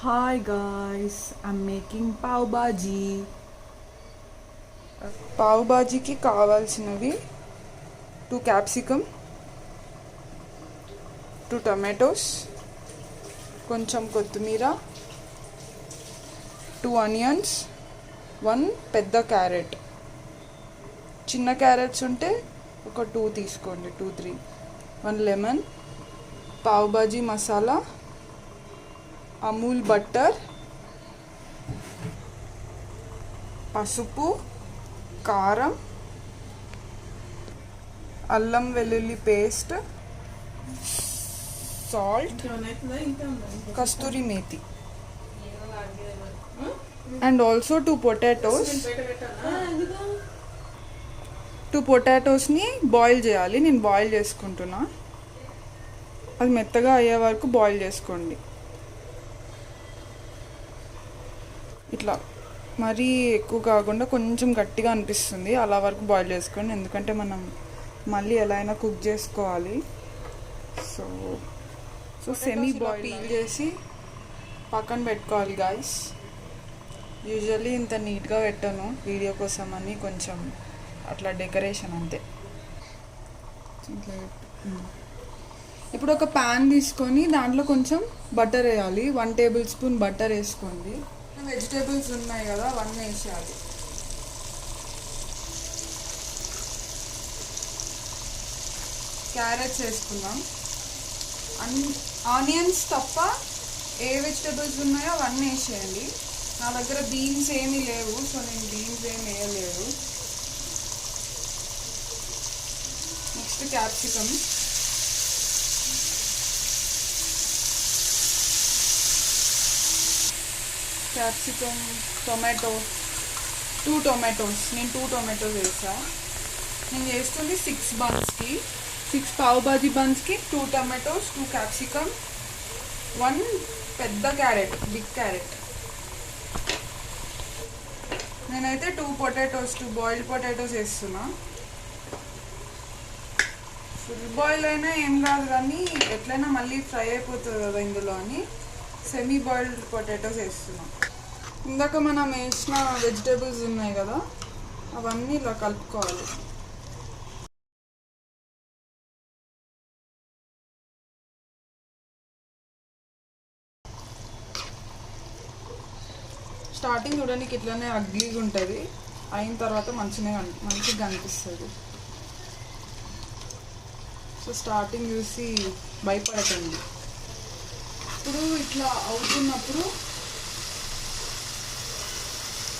Hi guys, I'm making pav bhaji. పావు బాజీకి కావాల్సినవి two capsicum two tomatoes కొంచెం కొత్తిమీర టూ ఆనియన్స్ వన్ పెద్ద క్యారెట్. చిన్న క్యారెట్స్ ఉంటే ఒక టూ తీసుకోండి టూ త్రీ వన్ లెమన్ పావు బాజీ మసాలా అమూల్ బట్టర్ పసుపు కారం అల్లం వెల్లుల్లి paste salt kasuri methi. And also two potatoes. Two పొటాటోస్ని boil చేయాలి. నేను బాయిల్ చేసుకుంటున్నా. అది మెత్తగా అయ్యే వరకు బాయిల్ చేసుకోండి. ఇట్లా మరీ ఎక్కువ కాకుండా కొంచెం గట్టిగా అనిపిస్తుంది. అలా వరకు బాయిల్ చేసుకోండి. ఎందుకంటే మనం మళ్ళీ ఎలా అయినా కుక్ చేసుకోవాలి. So so semi boil peel చేసి పక్కన పెట్టుకోవాలి గాయస్ యూజువల్లీ ఇంత నీట్గా పెట్టాను. వీడియో కోసం అని కొంచెం అట్లా డెకరేషన్ అంతే. ఉమ్. ఇప్పుడు ఒక ప్యాన్ తీసుకొని దాంట్లో కొంచెం బటర్ వేయాలి. వన్ టేబుల్ స్పూన్ బటర్ వేసుకోండి. వెజిటేబుల్స్ ఉన్నాయి కదా అవన్నీ వేసేయాలి. క్యారెట్స్ వేసుకుందాం. అన్ ఆనియన్స్ తప్ప ఏ వెజిటేబుల్స్ ఉన్నాయో అవన్నీ వేసేయండి. నా దగ్గర బీన్స్ ఏమీ లేవు సో నేను బీన్స్ ఏమి వేయలేదు. Next capsicum. Capsicum tomato two tomatoes నేను టూ టొమాటోస్ వేసా. నేను చేస్తుంది సిక్స్ బన్స్కి six pav bhaji బన్స్కి two tomatoes two capsicum one పెద్ద క్యారెట్ బిగ్ క్యారెట్. నేనైతే two potatoes two boiled potatoes వేస్తున్నా. ఫుల్ బాయిల్ అయినా ఏం కాదు కానీ ఎట్లయినా మళ్ళీ ఫ్రై అయిపోతుంది కదా ఇందులో అని. సెమీ బాయిల్డ్ పొటాటోస్ వేస్తున్నాం. ఇందాక మనం వేసిన వెజిటేబుల్స్ ఉన్నాయి కదా అవన్నీ ఇలా కలుపుకోవాలి. స్టార్టింగ్ చూడడానికి ఇట్లానే అగ్లీగా ఉంటుంది. అయిన తర్వాత మంచిగా మంచిగా అనిపిస్తుంది సో స్టార్టింగ్ చూసి భయపడకండి. ఇప్పుడు ఇట్లా అవుతున్నప్పుడు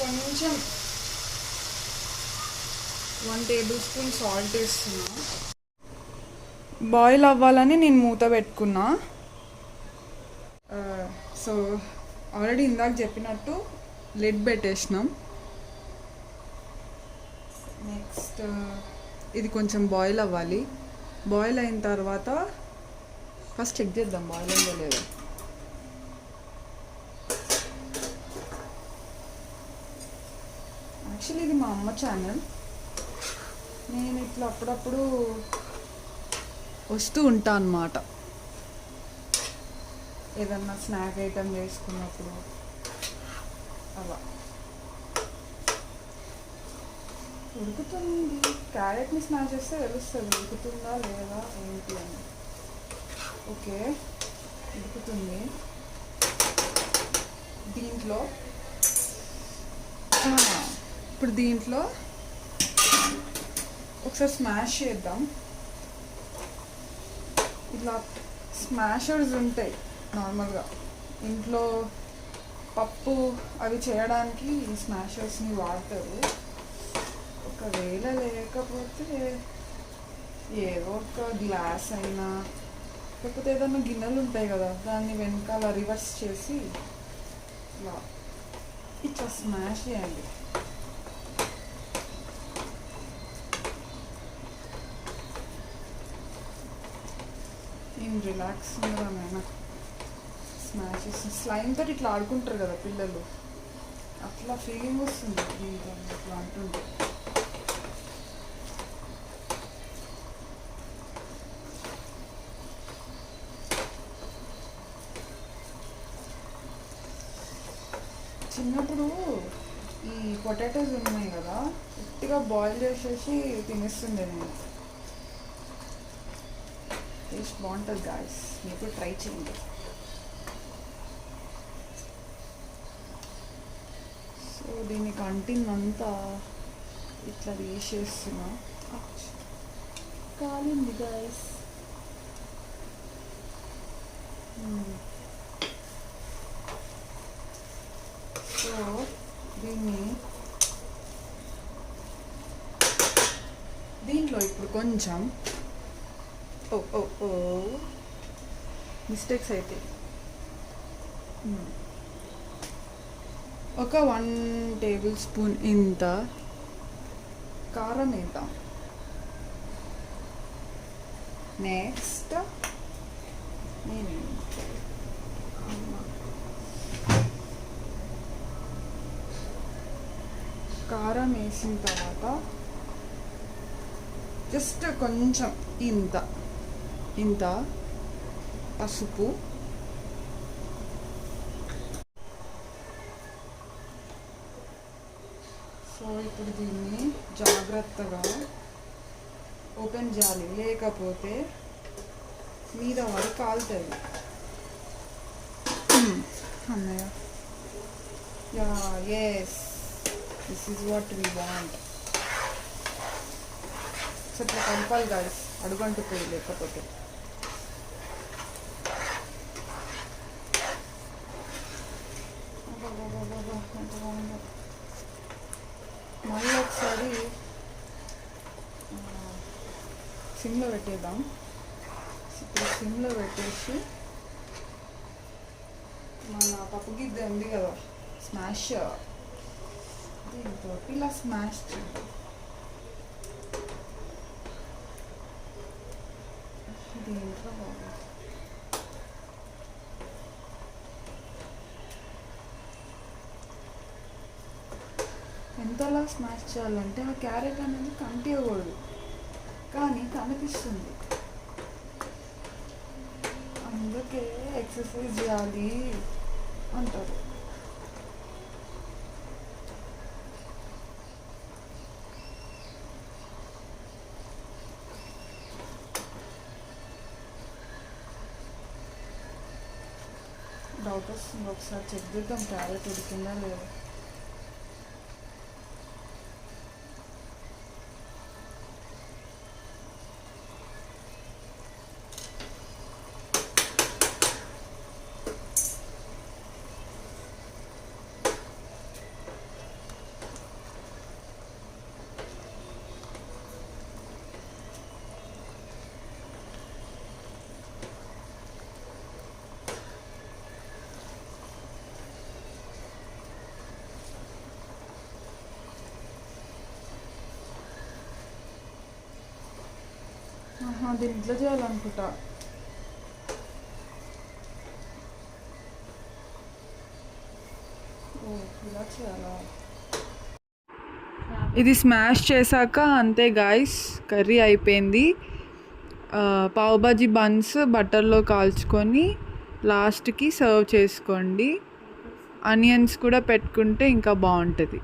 కొంచెం వన్ టేబుల్ స్పూన్ సాల్ట్ వేస్తున్నా. బాయిల్ అవ్వాలని నేను మూత పెట్టుకున్నా. సో ఆల్రెడీ ఇందాక చెప్పినట్టు లెడ్ పెట్టేసినాం. నెక్స్ట్ ఇది కొంచెం బాయిల్ అవ్వాలి. బాయిల్ అయిన తర్వాత ఫస్ట్ చెక్ చేద్దాం బాయిల్ అయిందో లేదో. యాక్చువల్లీ ఇది మా అమ్మ ఛానల్ నేను ఇట్లా అప్పుడప్పుడు వస్తూ ఉంటా అన్నమాట. ఏదన్నా స్నాక్ ఐటమ్ చేసుకున్నప్పుడు అలా. ఉడుకుతుంది. క్యారెట్ని స్నాక్ చేస్తే తెలుస్తుంది ఉడుకుతుందా లేదా ఏంటి అని. ఓకే ఉడుకుతుంది. దీంట్లో ఇప్పుడు దీంట్లో ఒకసారి స్మాష్ చేద్దాం. ఇట్లా స్మాషర్స్ ఉంటాయి నార్మల్గా. ఇంట్లో పప్పు అవి చేయడానికి ఈ స్మాషర్స్ని వాడతారు. ఒకవేళ లేకపోతే ఏదో ఒక గ్లాస్ అయినా లేకపోతే ఏదైనా గిన్నెలు ఉంటాయి కదా దాన్ని వెనకాల రివర్స్ చేసి ఇలా ఇట్లా స్మాష్ చేయండి. ఏం రిలాక్స్ ఉండదా నాయన? స్మాష్ చేసి ఇట్లా ఆడుకుంటారు కదా పిల్లలు. అట్లా ఫీలింగ్ వస్తుంది దీంతో ఇట్లా అంటుంటే. చిన్నప్పుడు ఈ పొటాటోస్ ఉన్నాయి కదా గట్టిగా బాయిల్ చేసేసి తినేస్తుండే నేను. టేస్ట్ బాగుంటుంది గాయస్ మీరు కూడా ట్రై చేయండి సో దీనికి అంటిందంతా ఇట్లా తీసేస్తున్నా కాలింది గైస్ సో దీన్ని దీంట్లో ఇప్పుడు కొంచెం ఓ ఓ ఓ. మిస్టేక్స్ అయితే. Hmm. ఒక వన్ టేబుల్ స్పూన్ ఇంత. కారం వేద్దాం నెక్స్ట్ నేను కారం వేసిన తర్వాత జస్ట్ కొంచెం ఇంత. ఇంత పసుపు సో ఇప్పుడు దీన్ని జాగ్రత్తగా ఓపెన్ చేయాలి లేకపోతే మీద వరకు కాలుతుంది అన్నయ్య yeah yes this is what we want so ఇట్లా కలపాలి గాయస్ అడుగంటుతుంది లేకపోతే ఒకసారి సిమ్లో పెట్టేద్దాం. ఇప్పుడు సిమ్లో పెట్టేసి మన పప్పు గిద్ద ఉంది కదా స్మాష్. దీంతో ఇలా స్మాష్ చేద్దాం. దీంట్లో ఎంతలా స్మాష్ చేయాలంటే ఆ క్యారెట్ అనేది కనిపించకూడదు కానీ కనిపిస్తుంది. అందుకే ఎక్సర్సైజ్ చేయాలి అంటారు. డౌట్ వస్తుంది. ఒకసారి చెక్ చేద్దాం క్యారెట్ ఉడికిందా లేదా? ఆహా, ఇట్లా చేయాలనుకుంటా. ఇలా చేయాలా? ఇది స్మాష్ చేశాక అంతే గాయస్ కర్రీ అయిపోయింది. పావుబాజీ పావ్ బన్స్ బటర్లో కాల్చుకొని లాస్ట్కి సర్వ్ చేసుకోండి. ఆనియన్స్ కూడా పెట్టుకుంటే ఇంకా బాగుంటుంది.